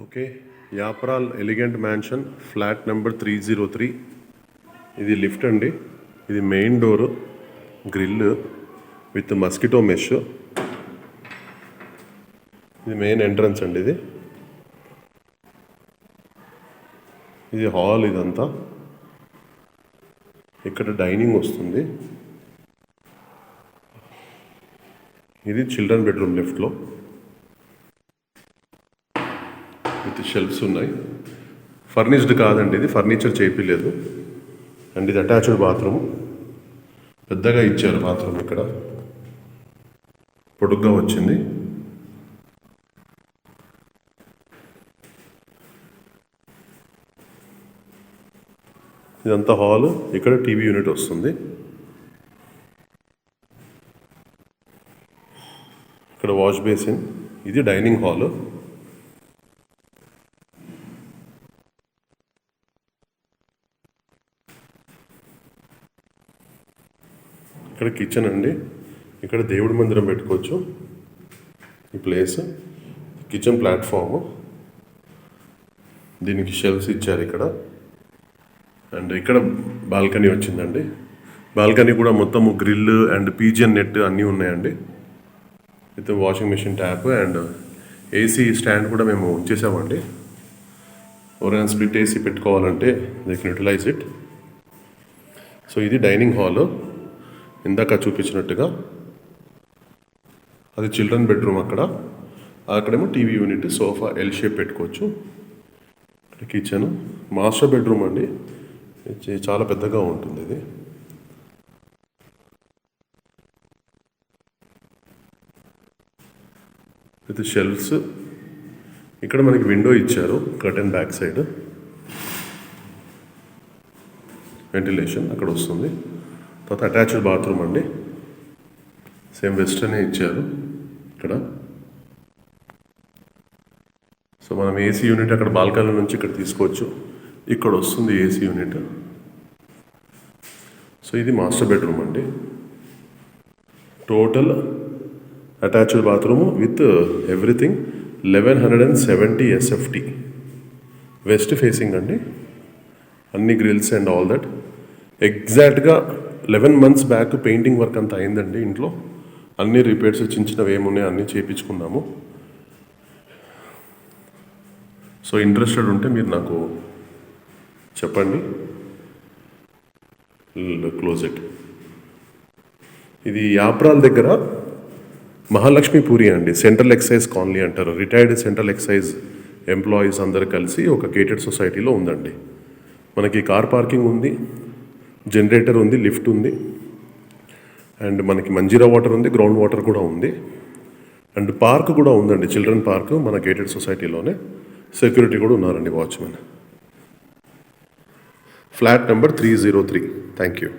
Okay. Yapral elegant mansion flat number three zero three. ఇది lift అండి. ఇది main door grill with mosquito mesh. ఇది main entrance అండి ఇది. ఇది హాల్ ఇదంతా. ఇక్కడ డైనింగ్ వస్తుంది. ఇది చిల్డ్రన్ బెడ్రూమ్ లెఫ్ట్లో విత్ షెల్ఫ్స్ ఉన్నాయి. ఫర్నిష్డ్ కాదండి ఇది ఫర్నిచర్ చేయించలేదు అండ్ ఇది అటాచ్డ్ బాత్రూమ్ పెద్దగా ఇచ్చారు బాత్రూమ్ ఇక్కడ. పొడుగ్గా వచ్చింది. ఇదంతా హాల్ ఇక్కడ టీవీ యూనిట్ వస్తుంది. ఇక్కడ వాష్ బేసిన్ ఇది డైనింగ్ హాలు. ఇక్కడ కిచెన్ అండి. ఇక్కడ దేవుడి మందిరం పెట్టుకోవచ్చు. ఈ ప్లేస్ కిచెన్ ప్లాట్ఫామ్ దీనికి షెల్ఫ్స్ ఇచ్చారు ఇక్కడ. అండ్ ఇక్కడ బాల్కనీ వచ్చిందండి. బాల్కనీ కూడా మొత్తం గ్రిల్ అండ్ పీజియన్ నెట్ అన్నీ ఉన్నాయండి. With washing machine tap and AC stand కూడా మేము ఉంచేసామండి. ఎవరైనా స్ప్లిట్ ఏసీ పెట్టుకోవాలంటే they can utilize it so ఇది డైనింగ్ హాల్ ఇందాక చూపించినట్టుగా అది చిల్డ్రన్ బెడ్రూమ్ అక్కడ. అక్కడేమో TV unit sofa L shape పెట్టుకోవచ్చు. ఇక్కడ కిచెన్ మాస్టర్ బెడ్రూమ్ అండి. చాలా పెద్దగా ఉంటుంది ఇది. With shelves. ఇక్కడ మనకి విండో ఇచ్చారు కర్టెన్ బ్యాక్ సైడ్. వెంటిలేషన్ అక్కడ వస్తుంది. తర్వాత అటాచ్డ్ బాత్రూమ్ అండి. సేమ్ వెస్ట్రనే ఇచ్చారు ఇక్కడ. సో మనం ఏసీ యూనిట్ అక్కడ బాల్కనీ నుంచి ఇక్కడ తీసుకోవచ్చు. ఇక్కడ వస్తుంది ఏసీ యూనిట్. సో ఇది మాస్టర్ బెడ్రూమ్ అండి. Total attached bathroom with everything eleven hundred and seventy SFT west facing అండి. అన్ని గ్రిల్స్ అండ్ ఆల్ దట్. ఎగ్జాక్ట్గా eleven months back painting work అంతా అయిందండి ఇంట్లో. అన్ని రిపేర్స్ చిన్న చిన్నవి ఏమున్నాయి అన్నీ చేయించుకున్నాము సో ఇంట్రెస్టెడ్ ఉంటే మీరు నాకు చెప్పండి. క్లోజ్ ఇట్ ఇది యాప్రాల్ దగ్గర మహాలక్ష్మీపూరి అండి. సెంట్రల్ ఎక్సైజ్ కాలనీ అంటారు. రిటైర్డ్ సెంట్రల్ ఎక్సైజ్ ఎంప్లాయీస్ అందరు కలిసి ఒక కేటెడ్ సొసైటీలో ఉందండి. మనకి కార్ పార్కింగ్ ఉంది. జనరేటర్ ఉంది లిఫ్ట్ ఉంది. అండ్ మనకి మంజీరా వాటర్ ఉంది గ్రౌండ్ వాటర్ కూడా ఉంది. అండ్ పార్క్ కూడా ఉందండి చిల్డ్రన్ పార్క్ మన గేటెడ్ సొసైటీలోనే. సెక్యూరిటీ కూడా ఉన్నారండి watchman. Flat number three zero three. Thank you.